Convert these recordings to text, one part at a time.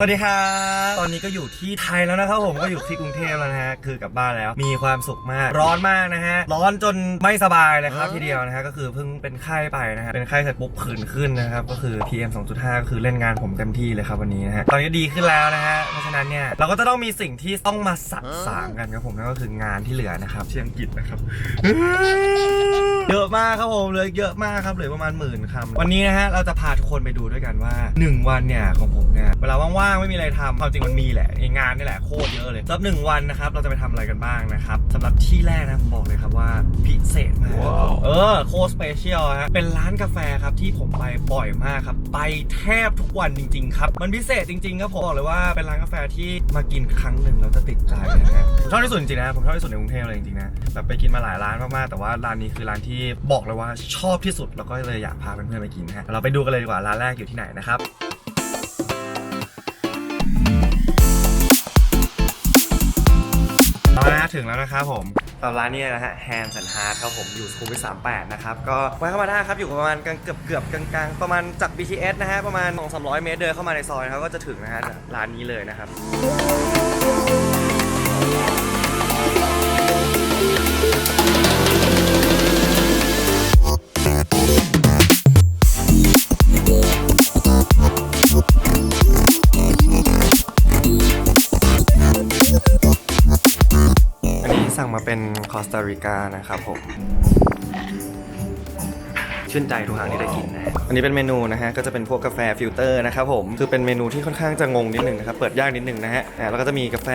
สวัสดีครับ ตอนนี้ก็อยู่ที่ไทยแล้วนะครับผมก็อยู่ที่กรุงเทพแล้วนะฮะคือกลับบ้านแล้ว มีความสุขมาก ร้อนมากนะฮะ ร้อนจนไม่สบายเลยครับทีเดียวนะฮะก็คือเพิ่งเป็นไข้ไปนะฮะเป็นไข้เสร็จปุ๊บผื่นขึ้นนะครับก็คือ PM 2.5 ก็คือเล่นงานผมเต็มที่เลยครับวันนี้นะฮะตอนนี้ก็ดีขึ้นแล้วนะฮะเพราะฉะนั้นเนี่ยเราก็จะต้องมีสิ่งที่ต้องมาสับสางกันครับผมนั่นก็คืองานที่เหลือนะครับที่อังกฤษนะครับเยอะ มากครับผมเหลยเยอะมากครับเหลือประมาณหมื่นคำวันนี้นะฮะเราจะพาทุกคนไปดูด้วยกันว่า 1 วันเนี่ยของผมเนี่ยเวลาว่างๆไม่มีอะไรทำความจริงมันมีแหละไอ้งานนี่แหละโคตรเยอะเลยสำหรับหนึ่งวันนะครับเราจะไปทำอะไรกันบ้างนะครับสำหรับที่แรกนะผมบอกเลยครับว่าพิเศษมากเออโคตรสเปเชียลฮะเป็นร้านกาแฟครับที่ผมไปบ่อยมากครับไปแทบทุกวันจริง ๆ ครับ มันพิเศษจริงๆครับผมบอกเลยว่าเป็นร้านกาแฟที่มากินครั้งหนึ่งเราจะติดใจนะฮะผมชอบที่สุดจริงๆนะผมชอบที่สุดในกรุงเทพเลยจริงๆนะแบบไปกินมาหลายร้านมากๆแต่ว่าร้านนี้คือร้านที่บอกเลยว่าชอบที่สุดแล้วก็เลยอยากพาเพื่อนๆไปกินฮะเราไปดูกันเลยดีกว่าร้านแรกอยู่ที่ไหนนะครับเอาละถึงแล้วนะครับผมตอนร้านนี้นะฮะ Hands and Heart ครับผมอยู่สุขุมวิท38 นะครับ ก็แวะเข้ามาได้ครับ อยู่ประมาณกลางเกือบเกือบกลางๆ ประมาณจาก BTS นะฮะ ประมาณ 2-300 เมตรเดินเข้ามาในซอยนะครับก็จะถึงนะฮะร้านนี้เลยนะครับ สั่งมาเป็นคอสตาริกานะครับผม ชื่นใจทุกครั้งที่ได้กินนะฮะอันนี้เป็นเมนูนะฮะก็จะเป็นพวกกาแฟฟิลเตอร์นะครับผมคือเป็นเมนูที่ค่อนข้างจะงงนิดหนึ่งนะครับเปิดยากนิดหนึ่งนะฮะอ่าแล้วก็จะมีกาแฟ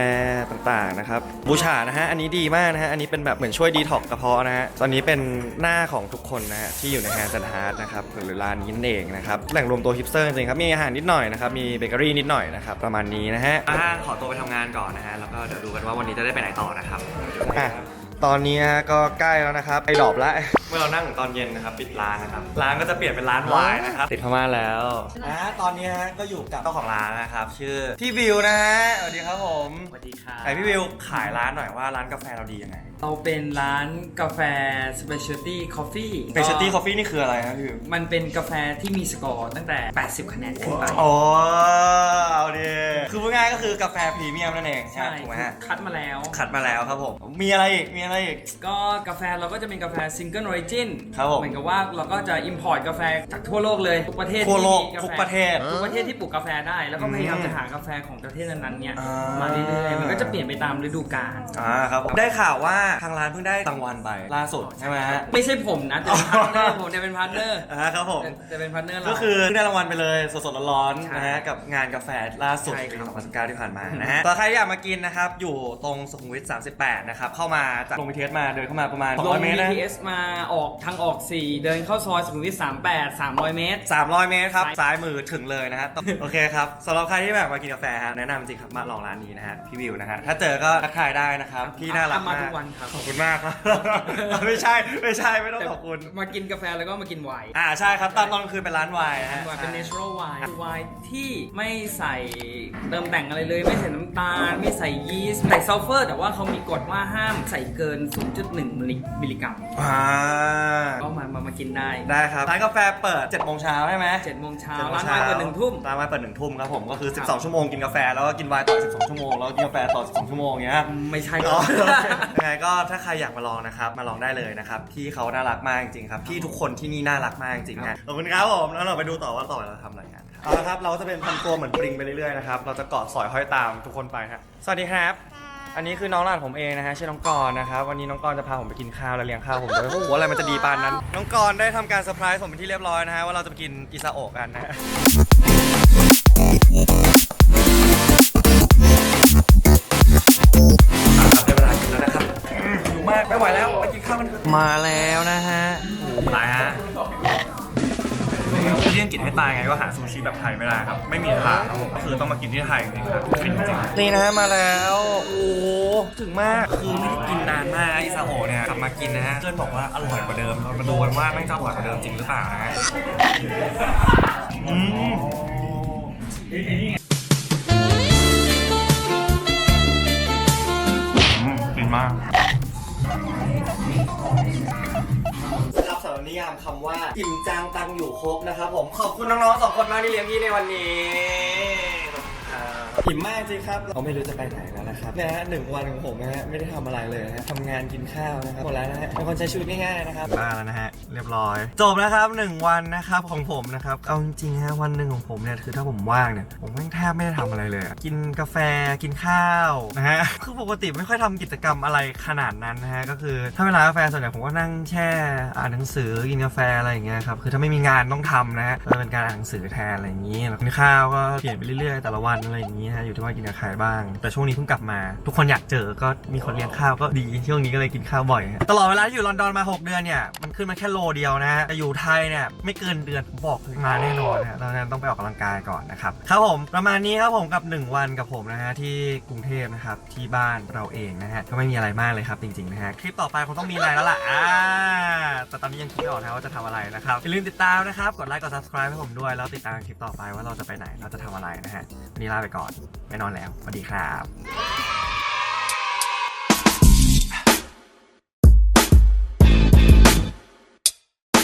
ต่างๆนะครับบูชานะฮะอันนี้ดีมากนะฮะอันนี้เป็นแบบเหมือนช่วยดีท็อกกระเพาะนะฮะตอนนี้เป็นหน้าของทุกคนนะฮะที่อยู่ในแฮนด์ n ฮาร์ดนะครับหรือร้านนี้นั่นเองนะครับแหล่งรวมตัวฮิปสเตอร์จริงๆครับมีอาหารนิดหน่อยนะครับมีเบเกอรี่นิดหน่อยนะครับประมาณนี้นะฮะอ่าขอตัวไปทำงานก่อนนะฮะแล้วก็เดี๋ยวดูกันว่าวันนี้จะได้ไปไหนต่อนะครับ อะ ตอนนี้ฮะก็ใกล้แล้วนะครับไอ้ดอบละเมื่อเรานั่งถึงตอนเย็นนะครับปิดร้านนะครับร้านก็จะเปลี่ยนเป็นร้านวายนะครับติดพม่านแล้วอ่าตอนนี้ฮะก็อยู่กับเจ้าของร้านนะครับ ชื่อพี่วิวนะฮะสวัสดีครับผมสวัสดีค่ะไอพี่วิวขายร้านหน่อยว่าร้านกาแฟเราดียังไงเราเป็นร้านกาแฟ Specialty Coffee Specialty Coffee นี่คืออะไรครับพี่วิวมันเป็นกาแฟที่มีสกอร์ตั้งแต่ 80 คะแนนขึ้นไปโอ้เอาดิ คือกาแฟพรีเมียมนั่นเองใช่ถูกไหมฮะคัดมาแล้ว ขัดมาแล้วครับผมมีอะไรอีกมีอะไรอีก ก็กาแฟเราก็จะเป็นกาแฟ Single Origin ครับผมเหมือนกับว่าเราก็จะ import กาแฟจากทั่วโลกเลยทุกประเทศทั่วโลกที่มีาแฟทุกประเทศทุกประเทศที่ปลูกกาแฟได้ แล้วก็พยายามอืมจะหากาแฟของประเทศนั้นๆเนี่ยอ่าม มาเรื่อยๆมันก็จะเปลี่ยนไปตามฤดูกาลอ่าครับผมได้ข่าวว่าทางร้านเพิ่งได้รางวัลไปล่าสุดใช่ไหมฮะไม่ใช่ผมนะแต่เป็นพาร์ทเนอร์ผมเนี่ยเป็นพาร์ทเนอร์อ่าครับผมจะเป็นพาร์ทเนอร์เรา ก็คือเพิ่งได้รางวัลไปเลยสดๆร้อนใช่ๆนะฮะกับงานกาแฟล่าสุดใช่ปีครับ 2019ที่ผ่านมานะฮะต่อใครที่อยากมากินนะครับ อยู่ตรงสุขุมวิท 38 นะครับ เข้ามาจากลงวิเทสมาเดินเข้ามาประมาณลง 200เมตรนะ BTS มาออกทางออก 4 เดินเข้าซอยสุขุมวิท38 300 เมตร 300 เมตรครับ ซ้ายซ้ายมือถึงเลยนะฮะโอเคครับสำหรับใครที่แบบมากินกาแฟฮะแนะนำจริงครับมาลองร้านนี้นะฮะพี่วิวนะฮะถ้าเจอก็ทักทายได้นะครับพี่น่ารักมามาทุกกวันครับ ขอบคุณมากครับ ไม่ใช่ไม่ใช่ไม่ต้องขอบคุณ มากินกาแฟแล้วก็มากินไวน์อ่าใช่ครับตอนตอนกลางคืนเป็นร้านไวน์นะฮะ ไวน์เป็น natural wine คือไวน์ที่ไม่ใส่เติมแต่งอะไรเลย ไม่ใส่น้ำตาล ไม่ใส่ยีสต์ใส่ซัลเฟอร์ แต่ว่าเขามีกฎว่าห้ามใส่เกิน 0.1มิลลิมิลลิกรัมอ่าก็มามามากินได้ได้ครับร้านกาแฟเปิด7โมงเช้าใช่ไหม7โมงเช้าเจ็ดโมร้างนเช้วายเปิดหนึ่งทุ่มร้านวายเปิดหนึ่งทุ่มครับผมก็คือ 12 ชั่วโมงกินกาแฟแล้วก็กินไวน์ต่อ 12 ชั่วโมงแล้วก็กินกาแฟต่อ 12 ชั่วโมงอย่างเงี้ย ไม่ใช่อ๋อยังไงก็ถ้าใครอยากมาลองนะครับ มาลองได้เลยนะครับพี่เขาน่ารักมากจริงๆครับพี่ทุกคนที่นี่น่ารักมากจริงๆฮะขอบคุณครับผมแล้วเราไปดูต่อว่าต่อไปเราทำอะไรกัน เอาละครับ เราก็จะเป็นทำตัวเหมือนปริงไปเรื่อยๆนะครับ เราจะเกาะสอยห้อยตามทุกคนไปฮะ สวัสดีครับ อันนี้คือน้องหลานผมเองนะฮะชื่อน้องกรณ์นะครับ วันนี้น้องกรณ์จะพาผมไปกินข้าวและเลี้ยงข้าวผมด้วยโอ้โหอะไรมันจะดีปานนั้น น้องกรณ์ได้ทำการเซอร์ไพรส์ผมเป็นที่เรียบร้อยนะฮะว่าเราจะไปกินอิซาโอะกันนะฮะ ครับได้เวลากินแล้วนะครับหิวมากไม่ไหวแล้วไปกินข้าวกันมาแล้วนะฮะ ที่อังกฤษให้ตายไงก็หาซูชิแบบไทยไม่ได้ครับ ไม่มีทางครับผมก็คือต้องมากินที่ไทยจริงๆครับฟินจริงๆนี่นะฮะมาแล้วโอ้โหถึงมากคือไม่ได้กินนานมากอิซาโอะเนี่ยกลับมากินนะฮะเพื่อนบอกว่าอร่อยกว่าเดิมเรามาดูกันว่าแม่งจะอร่อยกว่าเดิมจริงหรือเปล่านะฮะอืม คำว่าอิ่มจางตังอยู่ครบนะครับผมขอบคุณน้องๆสองคนมากที่เลี้ยงพี่ในวันนี้ อิ่มมากจริงครับเราไม่รู้จะไปไหนแล้วนะครับนะฮะหนึ่งวันของผมนะฮะไม่ได้ทำอะไรเลยนะฮะทำงานกินข้าวนะครับหมดแล้วนะฮะเป็นคนใช้ชีวิตง่ายๆนะครับ บ้าแล้วนะฮะเรียบร้อย จบแล้วครับหนึ่งวันนะครับของผมนะครับเอาจริงๆฮะวันหนึ่งของผมเนี่ยคือถ้าผมว่างเนี่ยผมแม่งแทบไม่ได้ทำอะไรเลยอะกินกาแฟกินข้าวนะฮะคือปกติไม่ค่อยทำกิจกรรมอะไรขนาดนั้นนะฮะก็คือถ้าเวลากาแฟส่วนใหญ่ผมก็นั่งแช่อ่านหนังสือกินกาแฟอะไรอย่างเงี้ยครับคือถ้าไม่มีงานต้องทำนะฮะก็เป็นการอ่านหนังสือแทนอะไรอย่างงี้แล้วกินข้าวก็เปลี่ยนไปเรื่อยๆแต่ละวันอะไรอย่างงี้ฮะอยู่ที่ว่ากินกับใครบ้าง แต่ช่วงนี้เพิ่งกลับมา ทุกคนอยากเจอก็มีคนเลี้ยงข้าวก็ดีช่วงนี้ก็เลยกินข้าวบ่อยตลอดเวลาที่อยู่ลอนดอนมา 6 เดือนเนี่ยมันขึ้นมาแค่โลเดียวนะฮะแต่อยู่ไทยเนี่ยไม่เกินเดือนผมบอกมาแน่นอนนะฮะดังนั้นต้องไปออกกำลังกายก่อนนะครับครับผมประมาณนี้ครับผมกับ 1 วันกับผมนะฮะที่กรุงเทพนะครับที่บ้านเราเองนะฮะก็ไม่มีอะไรมากเลยครับจริงๆนะฮะคลิปต่อไปคงต้องมีอะไรแล้วล่ะอ่าแต่ตอนนี้ยังคิดไม่ออกนะว่าจะทำอะไรนะครับอย่าลืมติดตามนะครับกดไลค์กด subscribe ให้ผมด้วยแล้วติดตามคลิปต่อไปว่าเราจะไปไหนเราจะทำอะไรนะฮะวันนี้ลาไปก่อนไม่นอนแล้วสวัสดีครับ